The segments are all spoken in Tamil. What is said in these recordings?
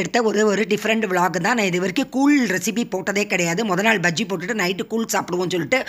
எடுத்த ஒரு ஒரு டிஃப்ரெண்ட் vlog தான். நான் இது வரைக்கும் கூழ் ரெசிபி போட்டதே கிடையாது. முத நாள் பஜ்ஜி போட்டுட்டு நைட்டு கூழ் சாப்பிடுவோம்னு சொல்லிட்டு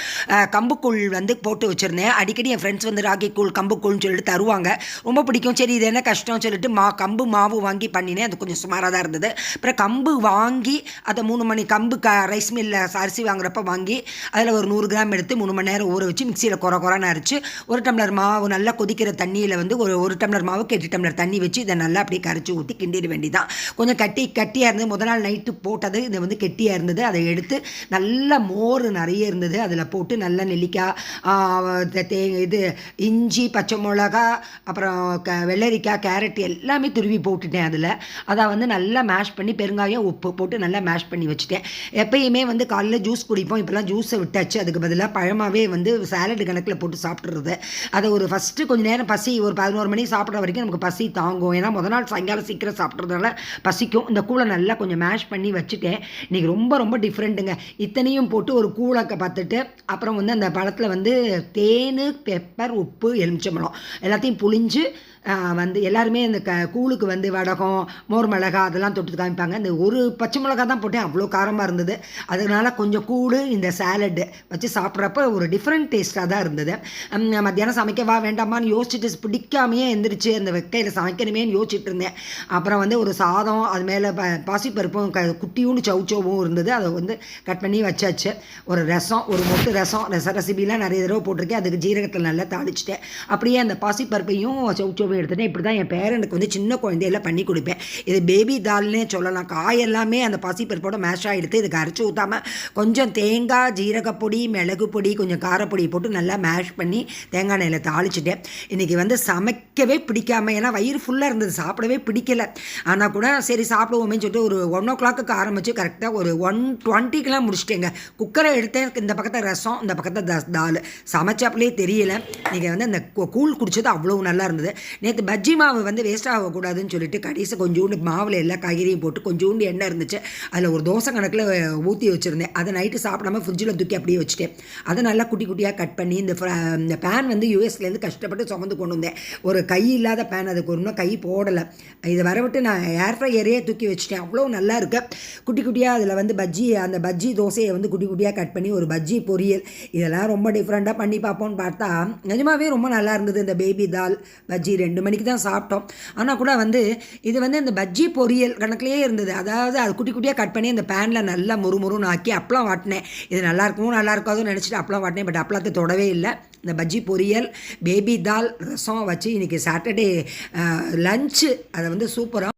கம்புக்கூழ் கம்பு கூழ் வந்து போட்டு வச்சுருந்தேன். அடிக்கடி என் ஃப்ரெண்ட்ஸ் வந்து ராகி கூழ் கம்பு கூழ்னு சொல்லிட்டு தருவாங்க. ரொம்ப பிடிக்கும். சரி இது என்ன கஷ்டம்னு சொல்லிட்டு மா கம்பு மாவு வாங்கி பண்ணினேன். அது கொஞ்சம் சுமாராக தான் இருந்தது. அப்புறம் கம்பு வாங்கி அதை மூணு மணி கம்பு க ரைஸ் மில்லில் அரிசி வாங்குறப்ப வாங்கி அதில் ஒரு நூறு கிராம் எடுத்து மூணு மணி நேரம் ஊற வச்சு மிக்சியில் குறை குறைன்னு அரைச்சி ஒரு டம்ளர் மாவு நல்லா கொதிக்கிற தண்ணியில் வந்து ஒரு ஒரு டம்ளர் மாவுக்கு எட்டு டம்ளர் தண்ணி வச்சு இதை நல்லா அப்படியே கரைச்சி ஊற்றி கிண்டிட வேண்டிதான் கொஞ்சம் கட்டி கட்டியாக இருந்தது. முதல் நாள் நைட்டு போட்டது. இது வந்து கெட்டியாக இருந்தது. அதை எடுத்து நல்ல மோர் நிறைய இருந்தது. அதில் போட்டு நல்ல நெல்லிக்காய் தே- இது இஞ்சி பச்சை மிளகா அப்புறம் க வெள்ளரிக்காய் கேரட் எல்லாமே துருவி போட்டுட்டேன் அதில். அதை வந்து நல்லா மேஷ் பண்ணி பெருங்காயம் உப்பு போட்டு நல்லா மேஷ் பண்ணி வச்சுட்டேன். எப்பயுமே வந்து காலைல ஜூஸ் குடிப்போம். இப்போலாம் ஜூஸை விட்டாச்சு. அதுக்கு பதிலாக பழமாகவே வந்து சாலட் கணக்கில் போட்டு சாப்பிட்றது அதை ஒரு ஃபஸ்ட்டு கொஞ்ச நேரம் பசி ஒரு பதினோரு மணி சாப்பிட்ற வரைக்கும் நமக்கு பசி தாங்கும். ஏன்னா முதல் நாள் சாயங்காலம் சீக்கிரம் சாப்பிட்றதுனால பசிக்கும். இந்த கூழை நல்லா கொஞ்சம் மேஷ் பண்ணி வச்சுட்டேன். இன்றைக்கி ரொம்ப ரொம்ப டிஃப்ரெண்ட்டுங்க இத்தனையும் போட்டு ஒரு கூழக்க பார்த்துட்டு அப்புறம் வந்து அந்த பழத்தில் வந்து தேன் பெப்பர் உப்பு எலுமிச்சம்பழம். எல்லாத்தையும் புளிஞ்சு வந்து எல்லாருமே இந்த க கூழுக்கு வந்து வடகம் மோர் மிளகா அதெல்லாம் தொட்டு காமிப்பாங்க. இந்த ஒரு பச்சை மிளகா தான் போட்டேன். அவ்வளோ காரமாக இருந்தது. அதனால கொஞ்சம் கூழ் இந்த சாலடு வச்சு சாப்பிட்றப்ப ஒரு டிஃப்ரெண்ட் டேஸ்ட்டாக தான் இருந்தது. மத்தியானம் சமைக்கவா வேண்டாமான்னு யோசிச்சுட்டு பிடிக்காமையே எந்திரிச்சு அந்த வெக்கையில் சமைக்கணுமேன்னு யோசிச்சுட்டு இருந்தேன். அப்புறம் வந்து ஒரு சாதம் அது மேலே ப பாசிப்பருப்பும் க குட்டியூண்டு சவுச்சோவும் இருந்தது. அதை வந்து கட் பண்ணி வச்சாச்சு. ஒரு ரசம் ஒரு மொட்டு ரசம் ரச ரெசிபிலாம் நிறைய தடவை போட்டிருக்கேன். அதுக்கு ஜீரகத்தில் நல்லா தாளிச்சிட்டேன். அப்படியே அந்த பாசிப்பருப்பையும் சவுச்சோவையும் எடுத்துட்டேன். இப்படி தான் என் பேரனுக்கு வந்து சின்ன குழந்தையெல்லாம் பண்ணி கொடுப்பேன். இது பேபி தால்னே சொல்லலாம். காய் எல்லாமே அந்த பாசிப்பருப்போட மேஷாக எடுத்து இதுக்கு அரைச்சி ஊற்றாமல் கொஞ்சம் தேங்காய் ஜீரகப்பொடி மிளகு பொடி கொஞ்சம் காரப்பொடி போட்டு நல்லா மேஷ் பண்ணி தேங்காய் எண்ணெயில் தாளிச்சிட்டேன். இன்றைக்கி வந்து சமைக்கவே பிடிக்காமல் ஏன்னா வயிறு ஃபுல்லாக இருந்தது. சாப்பிடவே பிடிக்கல. ஆனால் கூட சரி சாப்பிடுவோமேன்னு சொல்லிட்டு ஒரு ஒன் ஓ கிளாக்கு ஆரம்பித்து கரெக்டாக ஒரு ஒன் டுவெண்ட்டிக்கெலாம் முடிச்சிட்டேங்க. குக்கரை எடுத்தேன். இந்த பக்கத்தை ரசம் இந்த பக்கத்தை த தால் சமைச்சாப்புலேயே தெரியல. நீங்கள் வந்து அந்த கூ- கூழ் குடிச்சது அவ்வளோ நல்லா இருந்தது. நேற்று பஜ்ஜி மாவு வந்து வேஸ்ட் ஆகக்கூடாதுன்னு சொல்லிட்டு கடைசி கொஞ்சோண்டு மாவில் எல்லா காய்கறியும் போட்டு கொஞ்சோண்டு எண்ணெய் இருந்துச்சு. அதில் ஒரு தோசை கணக்கில் ஊற்றி வச்சுருந்தேன். அதை நைட்டு சாப்பிடாம ஃப்ரிட்ஜில் தூக்கி அப்படியே வச்சுட்டேன். அதை நல்லா குட்டி குட்டியாக கட் பண்ணி இந்த இந்த பேன் வந்து யூஎஸ்லேருந்து கஷ்டப்பட்டு சுமந்து கொண்டு வந்தேன். ஒரு கை இல்லாத பேன் அதுக்கு ஒரு கை போடலை. இதை வரவிட்டு நான் ஏர் ஃப்ரையரே தூக்கி வச்சுட்டேன். அவ்வளோ நல்லா இருக்கு. குட்டி குட்டியாக அதில் வந்து பஜ்ஜி அந்த பஜ்ஜி தோசையை வந்து குட்டி குட்டியாக கட் பண்ணி ஒரு பஜ்ஜி பொரியல். இதெல்லாம் ரொம்ப டிஃப்ரெண்ட்டாக பண்ணி பார்ப்போம்னு பார்த்தா நிஜமாவே ரொம்ப நல்லா இருந்தது இந்த பேபி தால் பஜ்ஜி ரெண்டு மணிக்கு தான் சாப்பிட்டோம். ஆனால் கூட வந்து இது வந்து இந்த பஜ்ஜி பொரியல் கணக்குலேயே இருந்தது. அதாவது அது குட்டி குட்டியாக கட் பண்ணி அந்த பேனில் நல்லா முறுமுறுன்னு ஆக்கி அப்பளம் வாட்டினேன். இது நல்லா இருக்குமோ நல்லா இருக்காதுன்னு நினச்சிட்டு அப்பளம் வாட்டினேன். பட் அப்பளத்தை தொடவே இல்லை. இந்த பஜ்ஜி பொரியல் பேபி தால் ரசம் வச்சு இன்றைக்கி சாட்டர்டே லஞ்சு அதை வந்து சூப்பராக